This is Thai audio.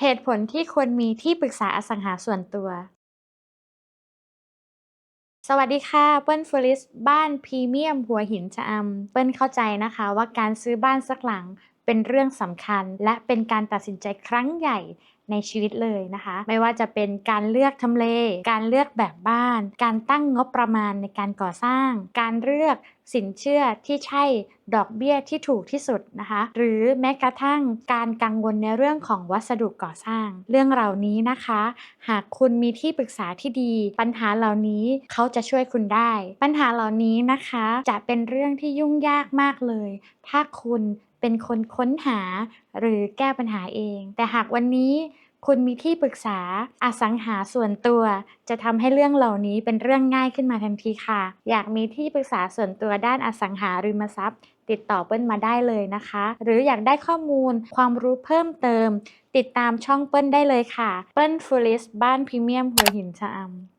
เหตุผลที่ควรมีที่ปรึกษาอสังหาส่วนตัว สวัสดีค่ะ เปิ้ลฟลิส บ้านพรีเมียมหัวหินชะอำ เปิ้ลเข้าใจนะคะว่าการซื้อบ้านสักหลัง เป็นเรื่องสำคัญและเป็นการตัดสินใจครั้งใหญ่ในชีวิตเลยนะคะ ไม่ว่าจะเป็นการเลือกทำเล การเลือกแบบบ้าน การตั้งงบประมาณในการก่อสร้าง การเลือกสินเชื่อที่ใช่ดอกเบี้ยที่ถูกที่สุดนะคะ หรือแม้กระทั่งการกังวลในเรื่องของวัสดุก่อสร้าง เรื่องเหล่านี้นะคะ หากคุณมีที่ปรึกษาที่ดี ปัญหาเหล่านี้เขาจะช่วยคุณได้ ปัญหาเหล่านี้นะคะจะเป็นเรื่องที่ยุ่งยากมากเลย ถ้าคุณ เป็นคนค้นหาหรือแก้ปัญหาเอง แต่หากวันนี้คุณมีที่ปรึกษาอสังหาส่วนตัว จะทำให้เรื่องเหล่านี้เป็นเรื่องง่ายขึ้นมาทันทีค่ะ อยากมีที่ปรึกษาส่วนตัวด้านอสังหาริมทรัพย์ ติดต่อเปิ้ลมาได้เลยนะคะ หรืออยากได้ข้อมูลความรู้เพิ่มเติม ติดตามช่องเปิ้ลได้เลยค่ะ เปิ้ลฟูลิสบ้านพรีเมียมหัวหินชะอำ